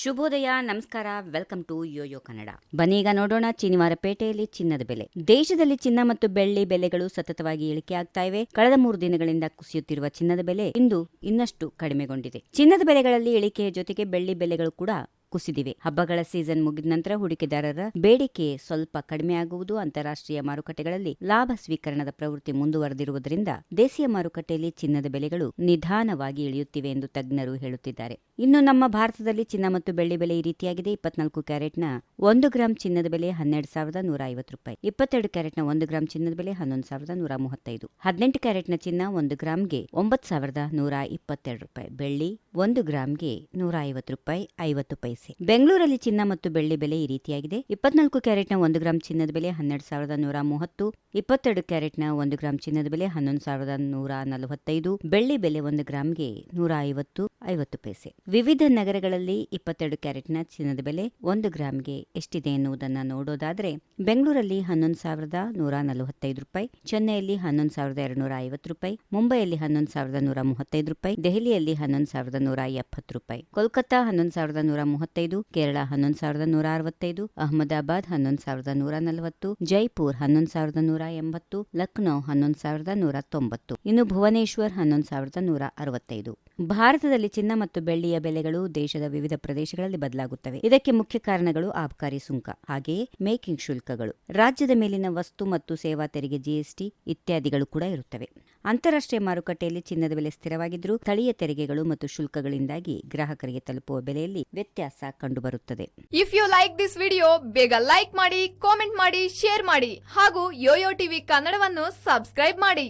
ಶುಭೋದಯ, ನಮಸ್ಕಾರ, welcome to YoYo Kannada. ಬನೀಗ ನೋಡೋಣ ಚಿನಿವಾರಪೇಟೆಯಲ್ಲಿ ಚಿನ್ನದ ಬೆಲೆ. ದೇಶದಲ್ಲಿ ಚಿನ್ನ ಮತ್ತು ಬೆಳ್ಳಿ ಬೆಲೆಗಳು ಸತತವಾಗಿ ಇಳಿಕೆ ಆಗ್ತಾ ಇವೆ. ಕಳೆದ ಮೂರು ದಿನಗಳಿಂದ ಕುಸಿಯುತ್ತಿರುವ ಚಿನ್ನದ ಬೆಲೆ ಇಂದು ಇನ್ನಷ್ಟು ಕಡಿಮೆಗೊಂಡಿದೆ. ಚಿನ್ನದ ಬೆಲೆಗಳಲ್ಲಿ ಇಳಿಕೆಯ ಜೊತೆಗೆ ಬೆಳ್ಳಿ ಬೆಲೆಗಳು ಕೂಡ ಕುಸಿದಿವೆ. ಹಬ್ಬಗಳ ಸೀಸನ್ ಮುಗಿದ ನಂತರ ಹೂಡಿಕೆದಾರರ ಬೇಡಿಕೆ ಸ್ವಲ್ಪ ಕಡಿಮೆಯಾಗುವುದು ಅಂತಾರಾಷ್ಟ್ರೀಯ ಮಾರುಕಟ್ಟೆಗಳಲ್ಲಿ ಲಾಭ ಸ್ವೀಕರಣದ ಪ್ರವೃತ್ತಿ ಮುಂದುವರೆದಿರುವುದರಿಂದ ದೇಶೀಯ ಮಾರುಕಟ್ಟೆಯಲ್ಲಿ ಚಿನ್ನದ ಬೆಲೆಗಳು ನಿಧಾನವಾಗಿ ಇಳಿಯುತ್ತಿವೆ ಎಂದು ತಜ್ಞರು ಹೇಳುತ್ತಿದ್ದಾರೆ. ಇನ್ನು ನಮ್ಮ ಭಾರತದಲ್ಲಿ ಚಿನ್ನ ಮತ್ತು ಬೆಳ್ಳಿ ಬೆಲೆ ಈ ರೀತಿಯಾಗಿದೆ. ಇಪ್ಪತ್ನಾಲ್ಕು ಕ್ಯಾರೆಟ್ನ ಒಂದು ಗ್ರಾಂ ಚಿನ್ನದ ಬೆಲೆ ಹನ್ನೆರಡು ಸಾವಿರದ ನೂರ ಐವತ್ತು ರೂಪಾಯಿ. ಇಪ್ಪತ್ತೆರಡು ಕ್ಯಾರೆಟ್ನ ಒಂದು ಗ್ರಾಂ ಚಿನ್ನದ ಬೆಲೆ ಹನ್ನೊಂದು ಸಾವಿರದ ನೂರ ಮೂವತ್ತೈದು. ಹದಿನೆಂಟು ಕ್ಯಾರೆಟ್ನ ಚಿನ್ನ ಒಂದು ಗ್ರಾಂಗೆ ಒಂಬತ್ತು ಸಾವಿರದ ನೂರ ಇಪ್ಪತ್ತೆರಡು ರೂಪಾಯಿ. ಬೆಳ್ಳಿ ಒಂದು ಗ್ರಾಂಗೆ ನೂರ ಐವತ್ತು ರೂಪಾಯಿ, ಐವತ್ತು ಪೈಸೆ. ಬೆಂಗಳೂರಲ್ಲಿ ಚಿನ್ನ ಮತ್ತು ಬೆಳ್ಳಿ ಬೆಲೆ ಈ ರೀತಿಯಾಗಿದೆ. ಇಪ್ಪತ್ನಾಲ್ಕು ಕ್ಯಾರೆಟ್ನ ಒಂದು ಗ್ರಾಂ ಚಿನ್ನದ ಬೆಲೆ ಹನ್ನೆರಡು ಸಾವಿರದ ನೂರ ಮೂವತ್ತು, ಇಪ್ಪತ್ತೆರಡು ಕ್ಯಾರೆಟ್ನ ಒಂದು ಗ್ರಾಂ ಚಿನ್ನದ ಬೆಲೆ ಹನ್ನೊಂದು ಸಾವಿರದ ನೂರ ನಲವತ್ತೈದು, ಬೆಳ್ಳಿ ಬೆಲೆ ಒಂದು ಗ್ರಾಂಗೆ ನೂರ ಐವತ್ತು. ಐವತ್ತು ಪೈಸೆ ವಿವಿಧ ನಗರಗಳಲ್ಲಿ ಇಪ್ಪತ್ತೆರಡು ಕ್ಯಾರೆಟ್ನ ಚಿನ್ನದ ಬೆಲೆ ಒಂದು ಗ್ರಾಮ್ಗೆ ಎಷ್ಟಿದೆ ಎನ್ನುವುದನ್ನು ನೋಡೋದಾದ್ರೆ ಬೆಂಗಳೂರಲ್ಲಿ ಹನ್ನೊಂದು ಸಾವಿರದ ನೂರ ನಲವತ್ತೈದು ರೂಪಾಯಿ ಚೆನ್ನೈಯಲ್ಲಿ ಹನ್ನೊಂದು ಸಾವಿರದ ಎರಡುನೂರ ಐವತ್ತು ರೂಪಾಯಿ ಮುಂಬೈಯಲ್ಲಿ ಹನ್ನೊಂದು ಸಾವಿರದ ನೂರ ಮೂವತ್ತೈದು ರೂಪಾಯಿ ದೆಹಲಿಯಲ್ಲಿ ಹನ್ನೊಂದು ಸಾವಿರದ ನೂರ ಎಪ್ಪತ್ತು ರೂಪಾಯಿ ಕೋಲ್ಕತ್ತಾ ಹನ್ನೊಂದು ಸಾವಿರದ ನೂರ ಮೂವತ್ತೈದು ಕೇರಳ ಹನ್ನೊಂದು ಸಾವಿರದ ನೂರ ಅರವತ್ತೈದು ಅಹಮದಾಬಾದ್ ಹನ್ನೊಂದು ಸಾವಿರದ ನೂರ ನಲವತ್ತು ಜೈಪುರ್ ಹನ್ನೊಂದು ಸಾವಿರದ ನೂರ ಎಂಬತ್ತು ಲಕ್ನೋ ಹನ್ನೊಂದು ಸಾವಿರದ ನೂರ ತೊಂಬತ್ತು ಇನ್ನು ಭುವನೇಶ್ವರ್ ಹನ್ನೊಂದು ಸಾವಿರದ ನೂರ ಅರವತ್ತೈದು ಭಾರತದಲ್ಲಿ ಚಿನ್ನ ಮತ್ತು ಬೆಳ್ಳಿಯ ಬೆಲೆಗಳು ದೇಶದ ವಿವಿಧ ಪ್ರದೇಶಗಳಲ್ಲಿ ಬದಲಾಗುತ್ತವೆ. ಇದಕ್ಕೆ ಮುಖ್ಯ ಕಾರಣಗಳು ಆಬಕಾರಿ ಸುಂಕ, ಹಾಗೆಯೇ ಮೇಕಿಂಗ್ ಶುಲ್ಕಗಳು. ರಾಜ್ಯದ ಮೇಲಿನ ವಸ್ತು ಮತ್ತು ಸೇವಾ ತೆರಿಗೆ ಜಿಎಸ್ಟಿ ಇತ್ಯಾದಿಗಳು ಕೂಡ ಇರುತ್ತವೆ. ಅಂತಾರಾಷ್ಟ್ರೀಯ ಮಾರುಕಟ್ಟೆಯಲ್ಲಿ ಚಿನ್ನದ ಬೆಲೆ ಸ್ಥಿರವಾಗಿದ್ದರೂ ಸ್ಥಳೀಯ ತೆರಿಗೆಗಳು ಮತ್ತು ಶುಲ್ಕಗಳಿಂದಾಗಿ ಗ್ರಾಹಕರಿಗೆ ತಲುಪುವ ಬೆಲೆಯಲ್ಲಿ ವ್ಯತ್ಯಾಸ ಕಂಡುಬರುತ್ತದೆ. If you like this video ಬೇಗ ಲೈಕ್ ಮಾಡಿ ಕಾಮೆಂಟ್ ಮಾಡಿ ಶೇರ್ ಮಾಡಿ ಹಾಗೂ ಯೋಯೋ ಟಿವಿ ಕನ್ನಡವನ್ನು ಸಬ್ಸ್ಕ್ರೈಬ್ ಮಾಡಿ.